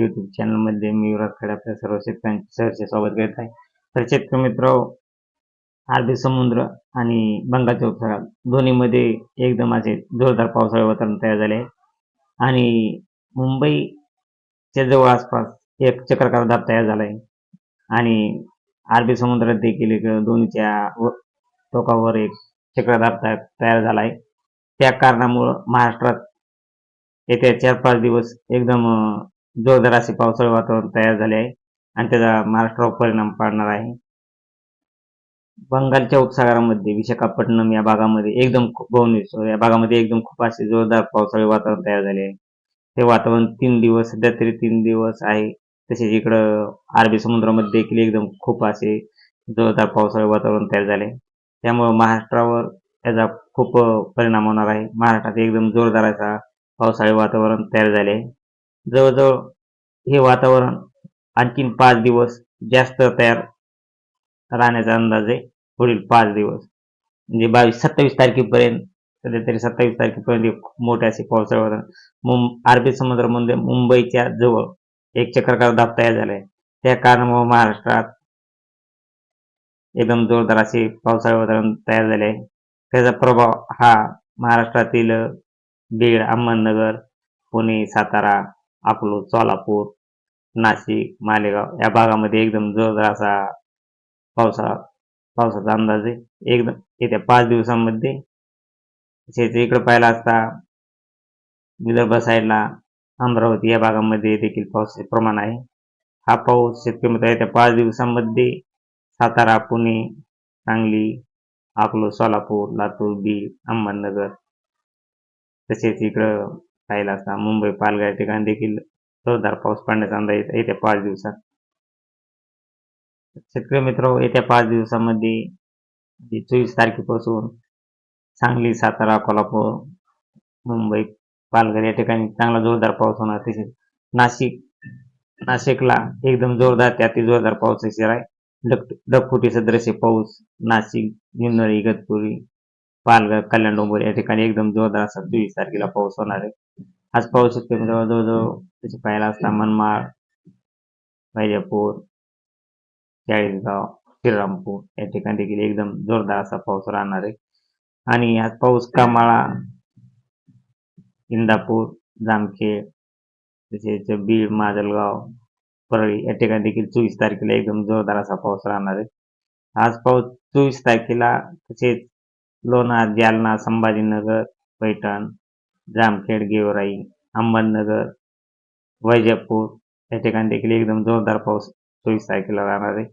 YouTube चॅनलमध्ये मी युवराज खडे आपल्या सर्व शेतकऱ्यांचे सहर्ष स्वागत करत आहे. तर शेतकरी मित्र अरबी समुद्र आणि बंगालच्या उपसागरात दोन्हीमध्ये एकदम असे जोरदार पावसाळे वातावरण तयार झाले आहे. आणि मुंबईच्या जवळ आसपास एक चक्रकार दाब तयार झाला आहे. आणि अरबी समुद्रात देखील एक दोन्हीच्या टोकावर एक चक्रदाब तयार झाला आहे. त्या कारणामुळं महाराष्ट्रात येत्या चार पाच दिवस एकदम जोरदार असे पावसाळी वातावरण तयार झाले आहे आणि त्याचा महाराष्ट्रावर परिणाम पाडणार आहे. बंगालच्या उपसागरामध्ये विशाखापट्टणम या भागामध्ये एकदम खूप भुवनेश्वर या भागामध्ये एकदम खूप असे जोरदार पावसाळी वातावरण तयार झाले आहे. ते वातावरण तीन दिवस सध्या तरी तीन दिवस आहे. तसेच इकडं अरबी समुद्रामध्ये देखील एकदम खूप असे जोरदार पावसाळी वातावरण तयार झाले त्यामुळे त्यामुळं महाराष्ट्रावर त्याचा खूप परिणाम होणार आहे. महाराष्ट्रात एकदम जोरदार असा पावसाळी वातावरण तयार झाले आहे. जवळजवळ हे वातावरण आणखीन पाच दिवस जास्त तयार राहण्याचा अंदाज आहे. पुढील पाच दिवस. म्हणजे बावीस सत्तावीस तारखेपर्यंत सध्या तरी सत्तावीस तारखेपर्यंत हे मोठे असे पावसाळी वातावरण. मुं अरबी समुद्रामध्ये म्हणजे मुंबईच्या जवळ एक चक्रकार दाब तयार झाला आहे त्या कारणामुळे महाराष्ट्रात एकदम जोरदार असे पावसाळी वातावरण तयार झाले आहे त्याचा प्रभाव हा महाराष्ट्रातील बीड अहमदनगर पुणे सातारा अकलूज सोलापूर नाशिक मालेगाव या भागामध्ये एकदम जोरदार असा पावसा पावसाचा अंदाज आहे. एकदम येत्या पाच दिवसांमध्ये तसेच इकडं पाहिला असता विदर्भ साईडला अमरावती या भागामध्ये देखील पावसाचे प्रमाण आहे. हा पाऊस शेतकरी मित्र येत्या पाच दिवसांमध्ये सातारा पुणे सांगली अकलूज सोलापूर लातूर बीड अहमदनगर तसेच इकडं कैलासा मुंबई पालघर या ठिकाणी देखील जोरदार पाऊस पडण्याचा अंदाज येत्या पाच दिवसात. शेतकरी मित्र येत्या पाच दिवसामध्ये चोवीस तारखेपासून सांगली सातारा कोल्हापूर मुंबई पालघर या ठिकाणी चांगला जोरदार पाऊस होणार. तसेच नाशिक नाशिकला एकदम जोरदार ते अति जोरदार पाऊस येणार आहे. डक ढगफुटी सदृश्य पाऊस नाशिक जुन्नर इगतपुरी पालघर कल्याण डोंगर या ठिकाणी एकदम जोरदार असा चोवीस तारखेला पाऊस होणार आहे. आज पाऊस शेतकरी जवळजवळ त्याचे पाहायला असता मनमाड वैजापूर चाळीसगाव श्रीरामपूर या ठिकाणी देखील एकदम जोरदार असा पाऊस राहणार आहे. आणि आज पाऊस कामाळा इंदापूर जामखेड तसेच बीड माजलगाव परळी या ठिकाणी देखील चोवीस तारखेला एकदम जोरदार असा पाऊस राहणार आहे. आज पाऊस चोवीस तारखेला तसेच लोणार जालना संभाजीनगर पैठण जामखेड गेवराई अहमदनगर वैजापूर या ठिकाणी देखील एकदम जोरदार पाऊस चोवीस तारखेला राहणार आहे.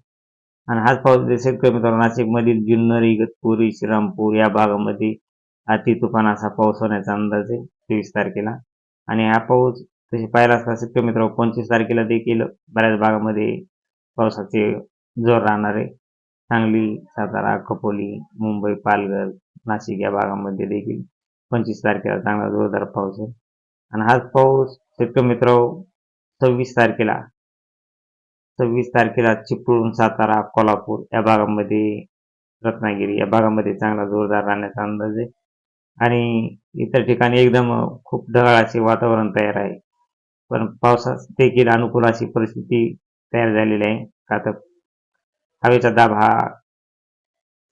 आणि हाच पाऊस जे शेतकरी मित्रांनो नाशिकमधील जुन्नर इगतपुरी श्रीरामपूर या भागामध्ये अति तुफान असा पाऊस होण्याचा अंदाज आहे चोवीस तारखेला. आणि हा पाऊस तसे पाहिला असता शेतकरी मित्रांनो पंचवीस तारखेला देखील बऱ्याच भागामध्ये पावसाचे जोर राहणार आहे. सांगली सातारा खोपोली मुंबई पालघर नाशिक या भागामध्ये देखील पंचवीस तारखेला चांगला जोरदार पाऊस आहे. आणि हाच पाऊस शेतकरी मित्र सव्वीस तारखेला सव्वीस तारखेला चिपळूण सातारा कोल्हापूर या भागामध्ये रत्नागिरी या भागामध्ये चांगला जोरदार राहण्याचा अंदाज आहे. आणि इतर ठिकाणी एकदम खूप ढगाळ असे वातावरण तयार आहे. पण पावसास देखील अनुकूल अशी परिस्थिती तयार झालेली आहे. का तर हवेचा दाब हा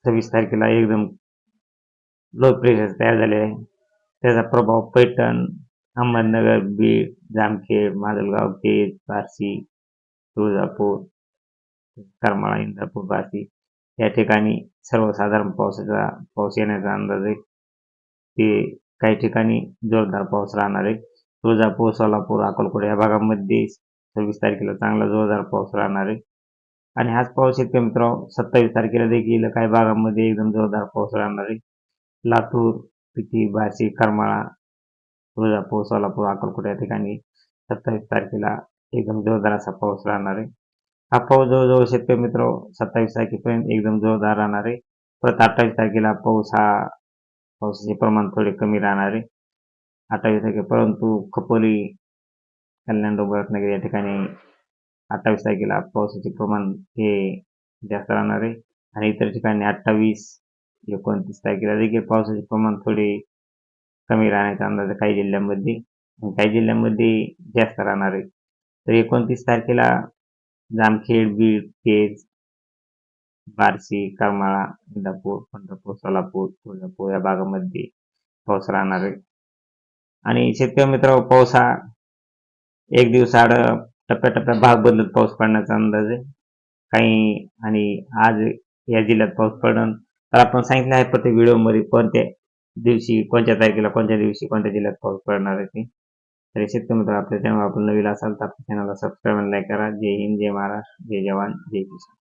सव्वीस तारखेला एकदम लो प्रेशर तयार झाले आहे. त्याचा प्रभाव पैठण अहमदनगर बीड जामखेड माजलगाव केज बार्शी तुळजापूर करमाळा इंदापूर बार्शी या ठिकाणी सर्वसाधारण पावसाचा पाऊस येण्याचा अंदाज आहे. ते काही ठिकाणी जोरदार पाऊस राहणार आहे. तुळजापूर सोलापूर अकोलकोट या भागामध्ये सव्वीस तारखेला चांगला जोरदार पाऊस राहणार आहे. आणि हाच पाऊस शेतकरी मित्र सत्तावीस तारखेला देखील काही भागामध्ये एकदम जोरदार पाऊस राहणार आहे. लातूर पिठी बार्शी करमाळा तुळजापूर सोलापूर अकोलकोट या ठिकाणी सत्तावीस तारखेला एकदम जोरदार असा पाऊस राहणार आहे. हा पाऊस जवळजवळ शेतकरी मित्र सत्तावीस तारखेपर्यंत एकदम जोरदार राहणार आहे. परत अठ्ठावीस तारखेला पाऊस हा पावसाचे प्रमाण थोडे कमी राहणार आहे. अठ्ठावीस तारखे परंतु खपोली कल्याण डोंगर रत्नागिरी या ठिकाणी अठ्ठावीस तारखेला पावसाचे प्रमाण हे जास्त राहणार आहे. आणि इतर ठिकाणी अठ्ठावीस एकोणतीस तारखेला देखील पावसाचे प्रमाण थोडे कमी राहण्याचा अंदाज आहे काही जिल्ह्यांमध्ये. काही जिल्ह्यांमध्ये जास्त राहणार आहे. तर एकोणतीस तारखेला जामखेड बीड केज बार्शी करमाळा इंदापूर पंढरपूर सोलापूर तुळजापूर या भागामध्ये पाऊस राहणार आहे. आणि शेतकरी मित्र पाऊस हा एक दिवसाआड टप्प्याटप्प्यात भाग बदलत पाऊस पडण्याचा अंदाज आहे. काही आणि आज या जिल्ह्यात पाऊस पडन. तर आपण सांगितलं आहे प्रत्येक व्हिडिओमध्ये कोणत्या दिवशी कोणत्या तारखेला कोणत्या दिवशी कोणत्या जिल्ह्यात पाऊस पडणार आहे ते. तर शेतकरी मित्र आपल्या चॅनल आपण नवीन असाल तर आपल्या चॅनलला सबस्क्राईब लाईक करा. जय हिंद जय महाराष्ट्र जय जवान जय किसान.